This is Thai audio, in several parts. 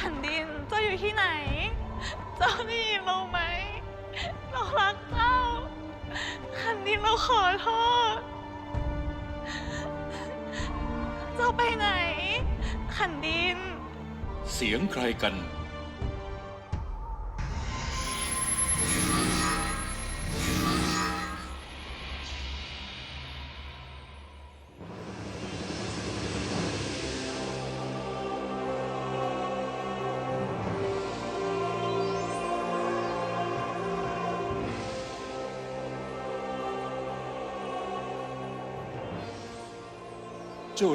ผ่นขันดิน เจ้าอยู่ที่ไหน เจ้าได้ยินเราไหม เรารักเจ้าขันดินเราขอโทษ เจ้าไปไหนขันดิน เสียงใครกัน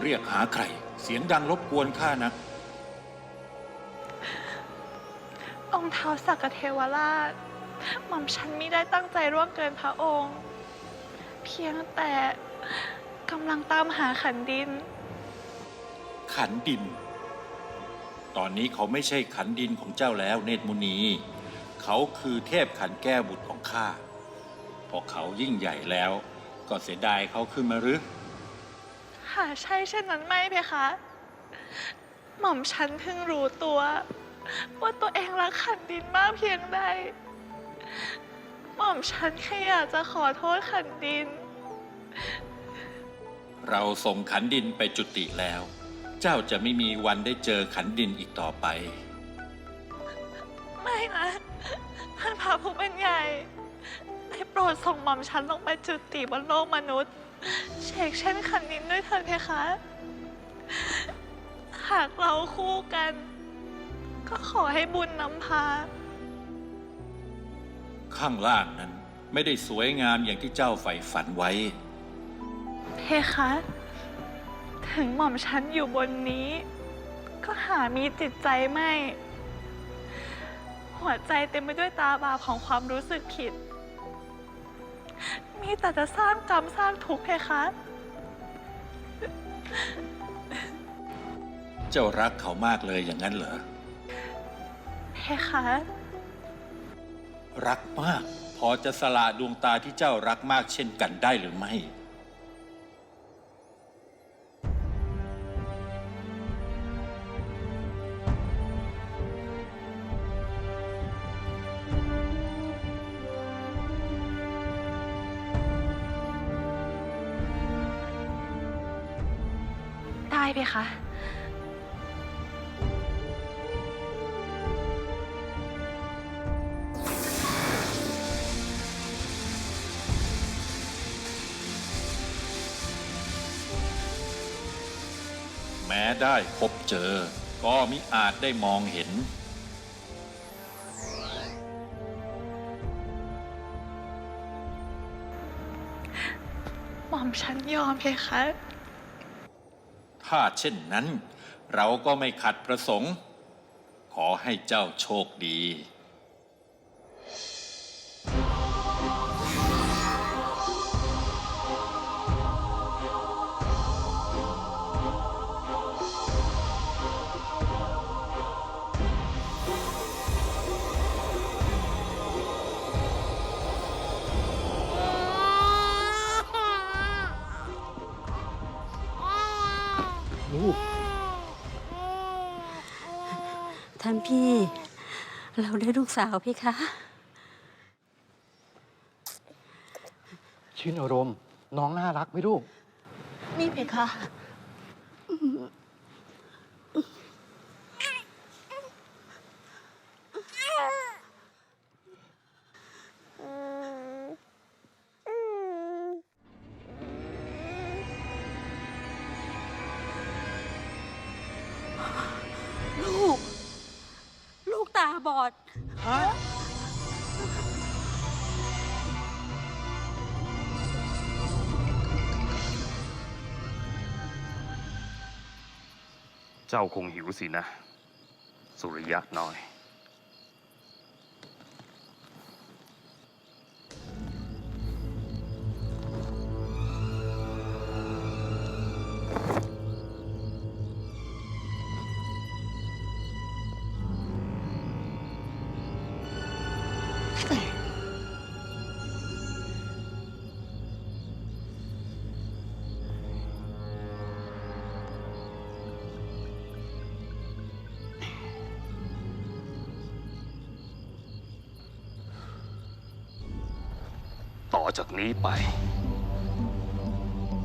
เจ้าเรียกหาใคร เสียงดังรบกวนข้านะองค์เท้าสักกเทวราชหม่อมฉันไม่ได้ตั้งใจร่วงเกินพระองค์ เพียงแต่กำลังตามหาขันดิน ขันดิน ตอนนี้เขาไม่ใช่ขันดินของเจ้าแล้วเนตรมุนี เขาคือเทพขันแก้วบุตรของข้าพอเขายิ่งใหญ่แล้ว ก็เสียดายเขาขึ้นมาหรือ หาใช่เช่นนั้นไหมเพคะ หม่อมฉันเพิ่งรู้ตัว ว่าตัวเองรักขันดินมากเพียงใด หม่อมฉันแค่อยากจะขอโทษขันดิน เราส่งขันดินไปจุติแล้ว เจ้าจะไม่มีวันได้เจอขันดินอีกต่อไป ไม่นะท่านพระผู้เป็นใหญ่ได้โปรดส่งหม่อมฉันลงไปจุติบนโลกมนุษย์ เชกเช่นขันดินด้วยเถิดเพคะ หากเราคู่กัน ก็ขอให้บุญนำพา ข้างล่างนั้นไม่ได้สวยงามอย่างที่เจ้าใฝ่ฝันไว้ เพคะ ถึงหม่อมฉันอยู่บนนี้ ก็หามีจิตใจไม่ หัวใจเต็มไปด้วยตาบาปของความรู้สึกผิด มีแต่จะสร้างกรรมสร้างทุกข์เพคะ เจ้ารักเขามากเลยอย่างนั้นเหรอ เพคะ รักมาก พอจะสละดวงตาที่เจ้ารักมากเช่นกันได้หรือไม่ เพคะ แม้ได้พบเจอ ก็มิอาจได้มองเห็น หม่อมฉันยอมเพคะ ถ้าเช่นนั้น เราก็ไม่ขัดประสงค์ ขอให้เจ้าโชคดี เราได้ลูกสาวพี่คะ ชื่นอารมณ์ น้องน่ารักไหมลูก นี่เพคะ บอดเจ้าคงหิวสินะ สุริยะน้อย อจากนี้ไป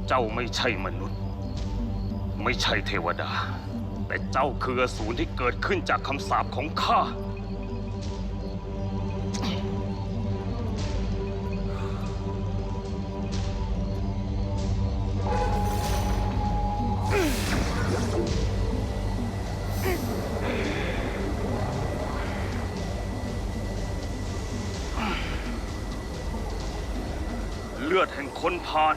เจ้าไม่ใช่มนุษย์ ไม่ใช่เทวดา แต่เจ้าคืออสูรที่เกิดขึ้นจากคำสาปของข้า ทาน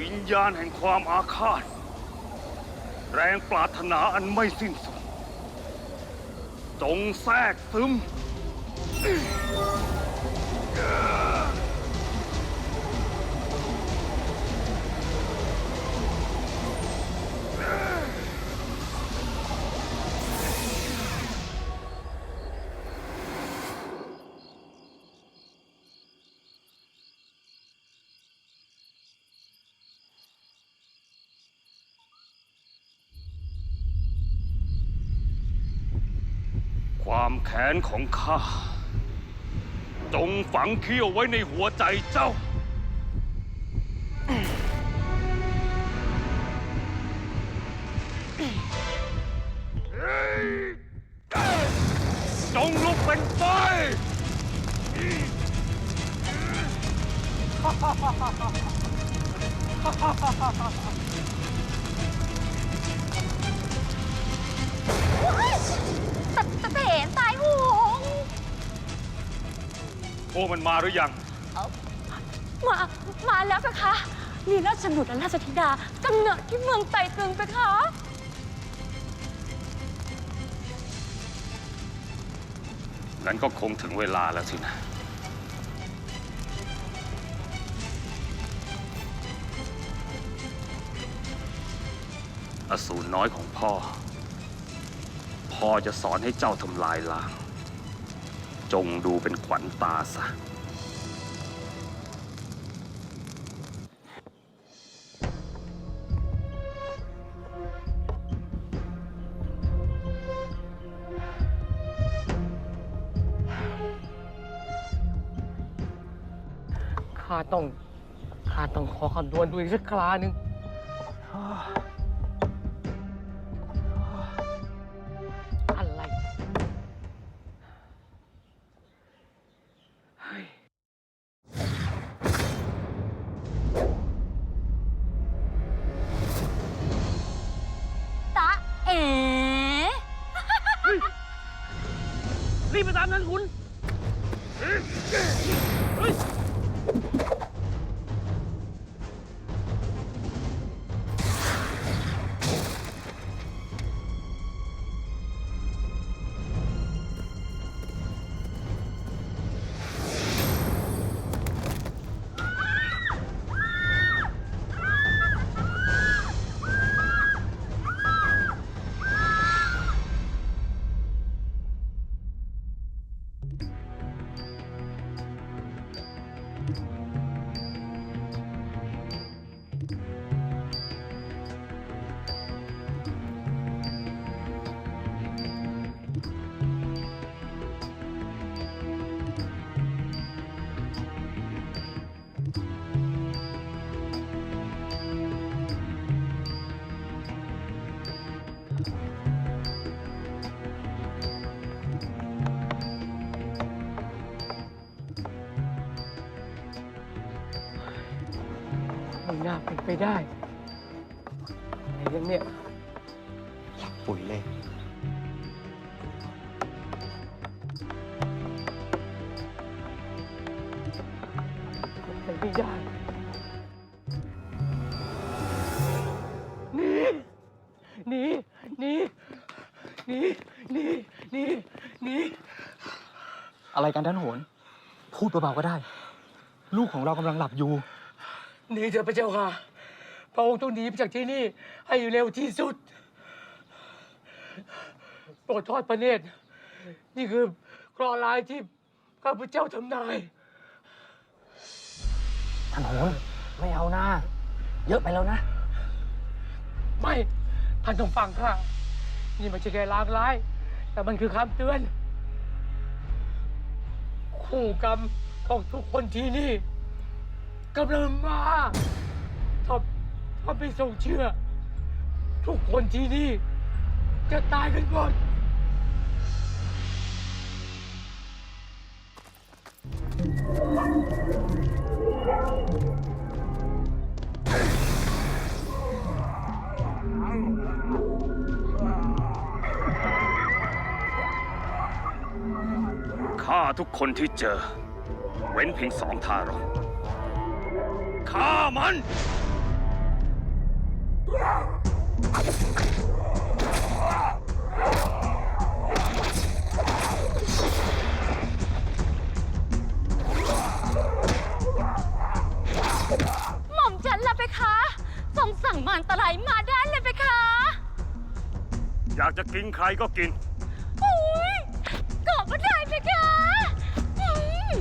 วิญญาณแห่งความอาฆาต แรงปรารถนาอันไม่สิ้นสุด จงแทรกซึม ความแค้นของข้า จงฝังเขี้ยวไว้ในหัวใจเจ้า จงลุกเป็นไฟ มันมาหรือยัง มา มาแล้วเพคะมีราชบุตรและราชธิดากำเนิดที่เมืองไต่ตึงเพคะ งั้นก็คงถึงเวลาแล้วสินะ อสูรน้อยของพ่อ พ่อจะสอนให้เจ้าทำลายล้าง จงดูเป็นขวัญตาซะข้าต้องข้าต้องขอคำนวณดูอีกสักคราหนึ่ง ไปได้อะไรยังเนี่ยปุ๋ยเลยเป็นไปไม่ได้หนีหนีหนีหนีหนีหนีหนีอะไรกันท่านโหน พูดเบาๆก็ได้ ลูกของเรากำลังหลับอยู่ หนีเถอะพระเจ้าค่ะ พระองค์ต้องหนีไปจากที่นี่ ให้เร็วที่สุด โปรดทอดพระเนตร นี่คือเคราะห์ร้ายที่ข้าพเจ้าทำนายท่านโหนไม่เอานะเยอะไปแล้วนะ ไม่ท่านต้องฟังข้านี่ไม่ใช่แค่ลางร้าย แต่มันคือคำเตือน คู่กรรมของทุกคนที่นี่กำลังมาถ้า ถ้าไม่ทรงเชื่อ ทุกคนที่นี่ จะตายกันหมดฆ่าทุกคนที่เจอ เว้นเพียงสองทารกฆ่ามัน หม่อมฉันละไปคะทรงสั่งมารตะไลมาได้เลยไปคะอยากจะกินใครก็กิน อุ้ยกอบมาได้ไปคะอืม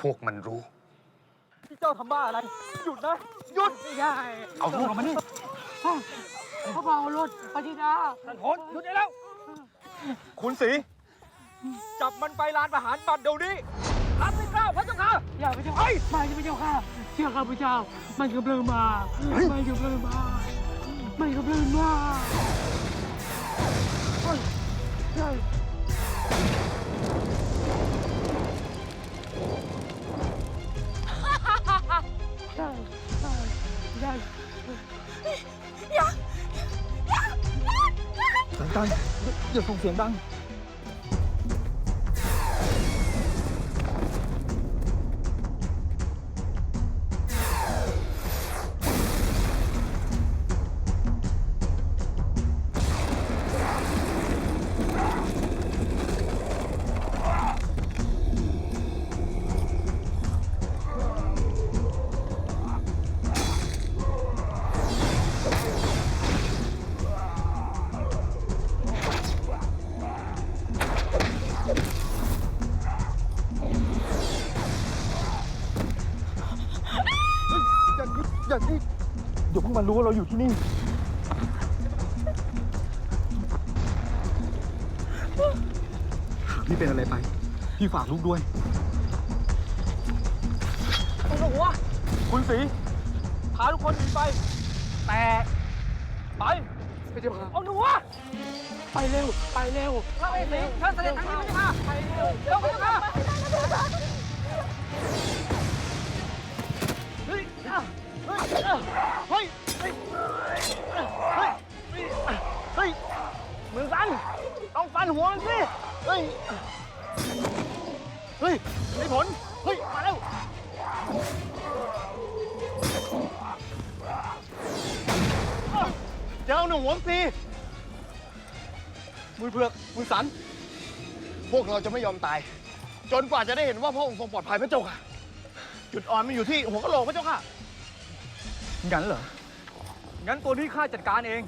พวกมันรู้ พี่เจ้าทำบ้าอะไร หยุดนะ หยุดไม่ได้เอาลูกเรามานี่เขาเบารถปฏิดาท่านโหนหยุดได้แล้ว คุณสี จับมันไปลานประหารบัตรเดี๋ยวนี้รับไม่กล้าพระเจ้าค่ะ อย่าไปเจ้าค่ะไม่พระเจ้าค่ะ เชื่อข้าพเจ้า มันกำลังมา มันกำลังมา มันกำลังมาเฮ้ย ใช่ใช่ใช่ใช่เสียงดัง มันรู้ว่าเราอยู่ที่นี่หากพี่เป็นอะไรไป พี่ฝากลูกด้วยโอ้โหคุณสีพาทุกคนหนีไป แต่ ไปพระเจ้าค่ะเอาหนูวะไปเร็ว ไปเร็วพระเอกสีเชิญเสด็จทางนี้ไปค่ะไปเร็วเร็วไปค่ะเฮ้ยเฮ้ยเฮ้ยเฮ้ย เฮ้ยเฮ้ยมือสัน ต้องฟันหัวมันสิ เฮ้ย เฮ้ยได้ผล เฮ้ย มาแล้ว เจ้าหนุ่มหัวสีมือเผือกมือสัน พวกเราจะไม่ยอมตาย จนกว่าจะได้เห็นว่าพระองค์ทรงปลอดภัยพระเจ้าค่ะ จุดอ่อนมันอยู่ที่หัวกะโหลกพระเจ้าค่ะงั้นเหรอ งั้นตัวนี้ข้าจัดการเอง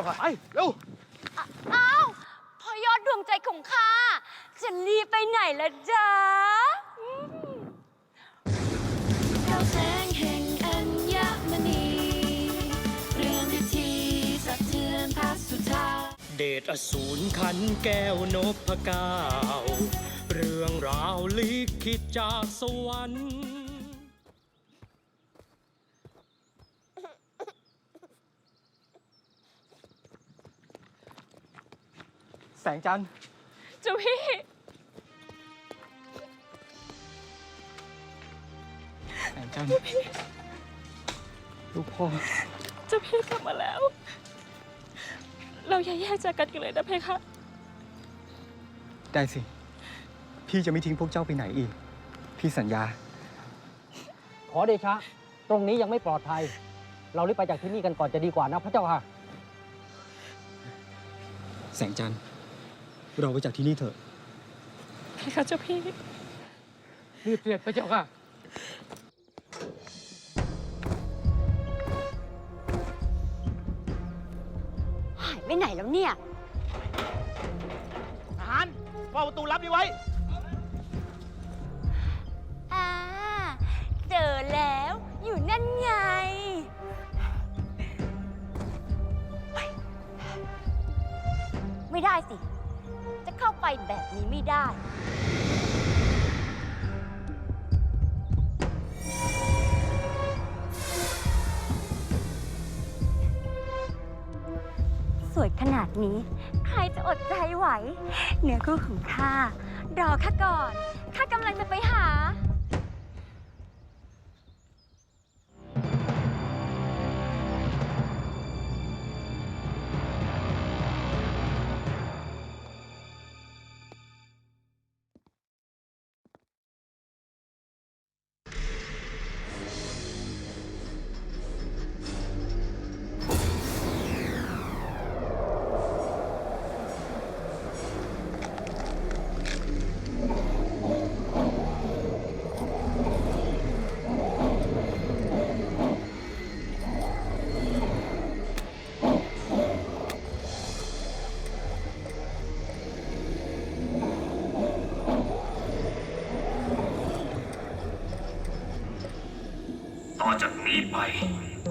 จ้าค่ะ ไป เร็ว อ้าวพอยอดดวงใจของข้าจะรีบไปไหนละจ๊ะอืมดาวแสงแห่งอัญมณีเรื่องพิธีสะเทือนพระสุธา เดชอสูรขันแก้วนพเก้าเรื่องราวลิขิตจากสวรรค์ แส งจันทร์เจ้าพี่ แสงจันทร์ลูกพ่อ เจ้าพี่กลับมาแล้ว เราอย่าแยกจากกันกันเลยนะเพคะ ได้สิ พี่จะไม่ทิ้งพวกเจ้าไปไหนอีก พี่สัญญา ขอเดชะ ตรงนี้ยังไม่ปลอดภัย เรารีบไปจากที่นี่กันก่อนจะดีกว่านะพระเจ้าค่ะ แสงจันทร์ เราไปจากที่นี่เถอะเพคะเจ้าพี่ รีบเสด็จพระเจ้าค่ะ หายไปไหนแล้วเนี่ย ทหารเฝ้าประตูลับนี้ไว้ อ่า เจอแล้วอยู่นั่นไงเฮ้ยไม่ได้สิจะ เข้าไปแบบนี้ไม่ได้ สวยขนาดนี้ ใครจะอดใจไหว เนื้อคู่ของข้ารอข้าก่อนข้ากำลังจะไปหา จากนี้ไป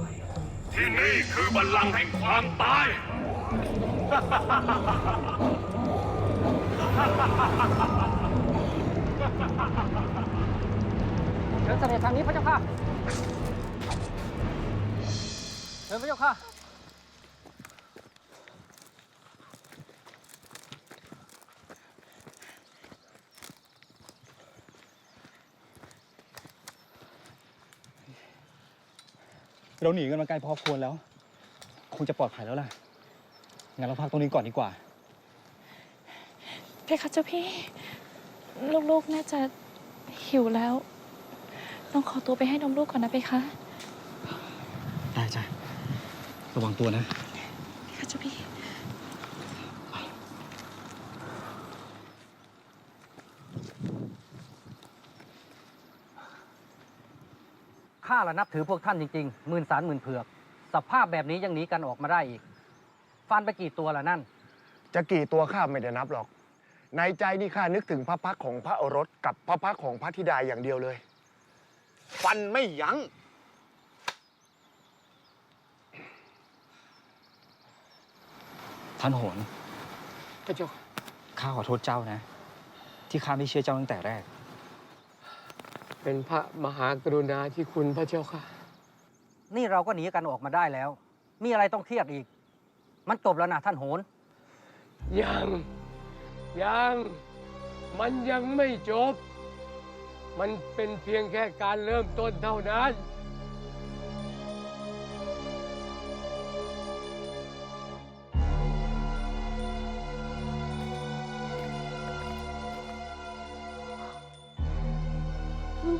ที่นี่คือบัลลังก์แห่งความตายเชิญเสด็จทางนี้พระเจ้าค่ะเชิญพระเจ้าค่ะ เราหนีกันมาไกลพอควรแล้ว คงจะปลอดภัยแล้วล่ะ งั้นเราพักตรงนี้ก่อนดีกว่า เพคะเจ้าพี่ ลูกๆน่าจะหิวแล้ว ต้องขอตัวไปให้นมลูกก่อนนะเพคะ ได้จ้ะระวังตัวนะเพคะเจ้าพี่ ข้าละนับถือพวกท่านจริงๆหมื่นสารหมื่นเผือก สภาพแบบนี้ยังหนีกันออกมาได้อีก ฟันไปกี่ตัวละนั่น จะกี่ตัวข้าไม่ได้นับหรอก ในใจนี่ข้านึกถึงพระพักตร์ของพระโอรสกับพระพักตร์ของพระธิดาอย่างเดียวเลย ฟันไม่ยัง้ง ท่านโหน พระเจ้าค่ะข้าขอโทษเจ้านะ ที่ข้าไม่เชื่อเจ้าตั้งแต่แรก เป็นพระมหากรุณาที่คุณพระเจ้าค่ะ นี่เราก็หนีกันออกมาได้แล้ว มีอะไรต้องเครียดอีก มันจบแล้วนะท่านโหน ยังยังมันยังไม่จบ มันเป็นเพียงแค่การเริ่มต้นเท่านั้น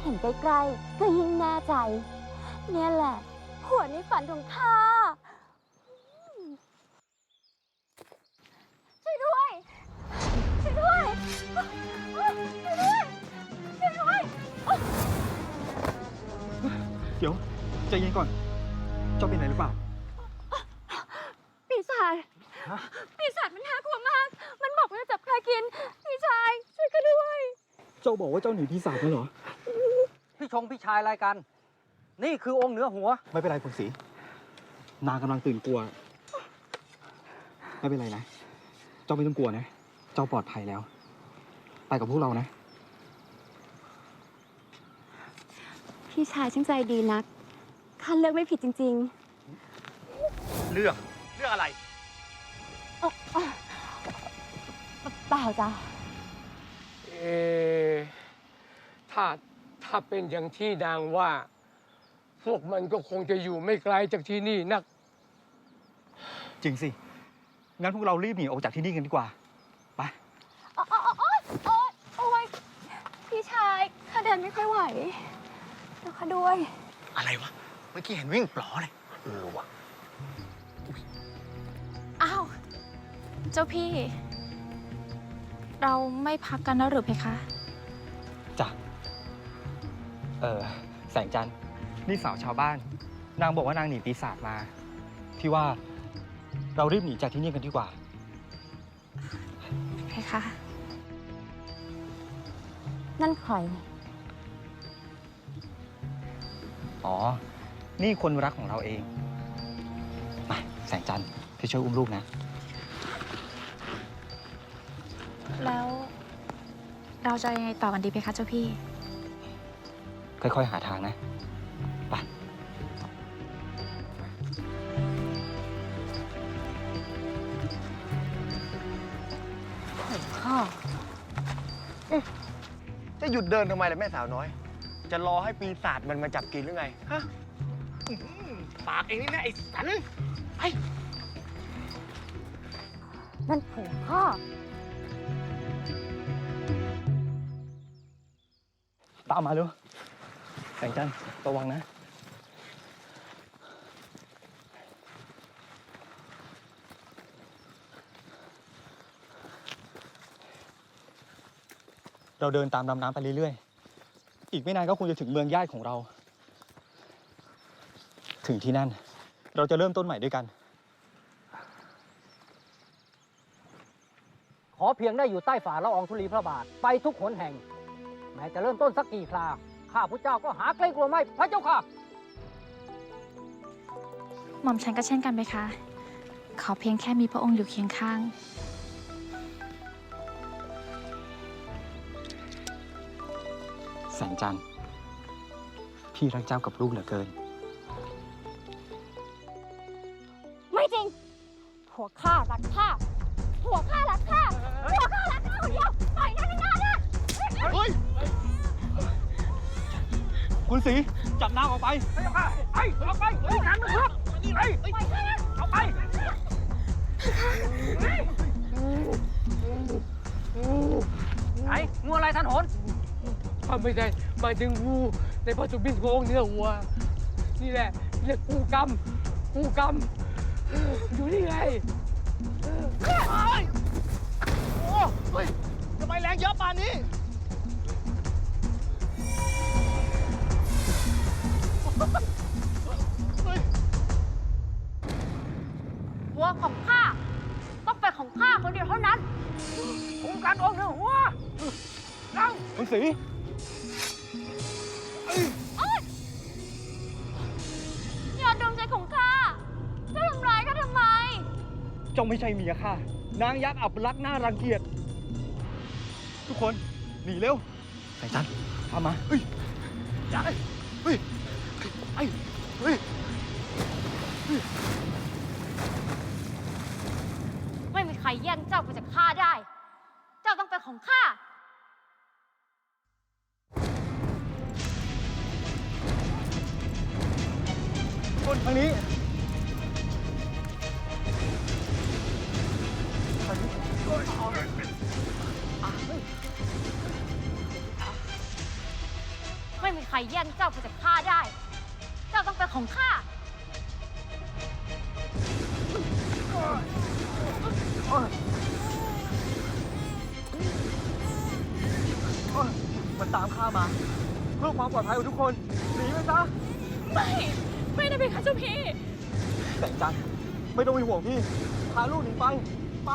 เห็นใกล้ๆก็ยิ่งแน่ใจ เนี่ยแหละหัวในฝันของข้าช่วยด้วยช่วยด้วยช่วยด้วยช่วยด้วยเดี๋ยวใจเย็นก่อน เจ้าเป็นอะไรหรือเปล่า ปีศาจปีศาจมันน่ากลัวมาก มันบอกว่าจะจับข้ากิน พี่ชายช่วยข้าด้วย เจ้าบอกว่าเจ้าหนีพี่สาวนั่นเหรอ พี่ชงพี่ชายรายการ นี่คือองค์เหนือหัว ไม่เป็นไรคุณสีนางกำลังตื่นกลัว ไม่เป็นไรนะ เจ้าไม่ต้องกลัวนะ เจ้าปลอดภัยแล้ว ไปกับพวกเรานะ พี่ชายช่างใจดีนักข้าเลือกไม่ผิดจริงเลือกเลือกอะไร ๆอ๋ออ๋อเปล่าจ้ะ เออถ้า ถ้าเป็นอย่างที่นางว่า พวกมันก็คงจะอยู่ไม่ไกลจากที่นี่นัก จริงสิ งั้นพวกเรารีบหนีออกจากที่นี่กันดีกว่า ไป โอ๊ยโอ๊ยโอ๊ยโอ๊ยพี่ชายข้าเดินไม่ค่อยไหวเดี๋ยวข้าด้วย อะไรวะ เมื่อกี้เห็นวิ่งปลอเลยเออวะอ้าว เจ้าพี่ เราไม่พักกันแล้วหรือเพคะจ้ะ เออแสงจันทร์นี่สาวชาวบ้าน นางบอกว่านางหนีปีศาจมา พี่ว่าเรารีบหนีจากที่นี่กันดีกว่า เพคะ นั่นใครอ๋อ นี่คนรักของเราเอง มาแสงจันทร์พี่ช่วยอุ้มลูกนะ แล้ว เราจะยังไงต่อกันดีเพคะเจ้าพี่ ค่อยๆ หาทางนะไปข้าจะหยุดเดินทำไมล่ะแม่สาวน้อย จะรอให้ปีศาจมันมาจับกินหรือไง ฮะปากเองนี่นะไอ้สันนั่นผัวข้าตามมาเร็ว แสงจันทร์ระวังนะ เราเดินตามลำน้ำไปเรื่อยๆ อีกไม่นานก็คงจะถึงเมืองญาติของเรา ถึงที่นั่น เราจะเริ่มต้นใหม่ด้วยกัน ขอเพียงได้อยู่ใต้ฝ่าละอองธุลีพระบาท ไปทุกหนแห่ง แม้จะเริ่มต้นสักกี่ครา ข้าพุทธเจ้าก็หาเกรงกลัวไม่พระเจ้าค่ะ หม่อมฉันก็เช่นกันเพคะ ขอเพียงแค่มีพระองค์อยู่เคียงข้าง แสงจันทร์พี่รักเจ้ากับลูกเหลือเกิน ไม่จริงผัวข้ารักข้าผัวข้ารักข้าผัวข้ารักข้าคนเดียวปล่อยหน้าหน้าหน้า คุณสีจับนางออกไปไอ้เอาไปไอ้หนังนครับนี่ไรเอาไปไอ้งูอะไรท่านโหนถ้าไม่ได้หมายถึงงูในพระสุบินโคงเนี่ยวัว นี่แหละเรียกกูกรรมกูกรรมอยู่นี่ไงทำไมแรงเยอะป่านนี้ ผัวของข้าต้องเป็นของข้าคนเดียวเท่านั้นกูการออกเหนือหัวนั่งคุณสีอย่าดมใจของข้าจะทำร้ายข้าทำไม เจ้าไม่ใช่เมียข้านางยักษ์อับลักษณ์น่ารังเกียจ ทุกคน หนีเร็วแสงจันทร์ตามมาเฮ้ยอย่าเฮ้ย แย่งเจ้าไปจากข้าได้ เจ้าต้องเป็นของข้ามันตามข้ามา เพื่อความปลอดภัยของทุกคน หนีไปซะไม่ ไม่นะเพคะเจ้าพี่แสงจันทร์ไม่ต้องเป็นห่วงพี่ พาลูกหนีไป ไป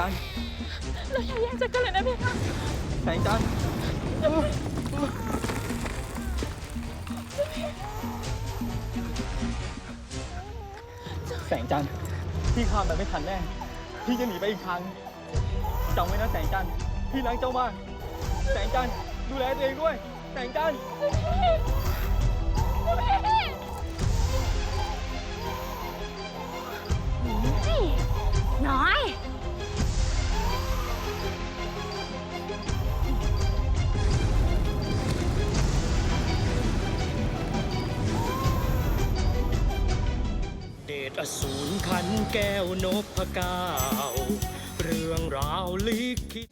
จันทร์เราอย่าแยกจากกันเลยนะเพคะแสงจันทร์แสงจันทร์พี่ข้ามไปไม่ทันแน่ พี่จะหนีไปอีกทางจำไว้นะแสงจันทร์พี่รักเจ้ามากแสงจันทร์ดูแลตัวเองด้วย แสงจันทร์น้อย อสูรขันแก้วนพเก้าเรื่องราวลิขิต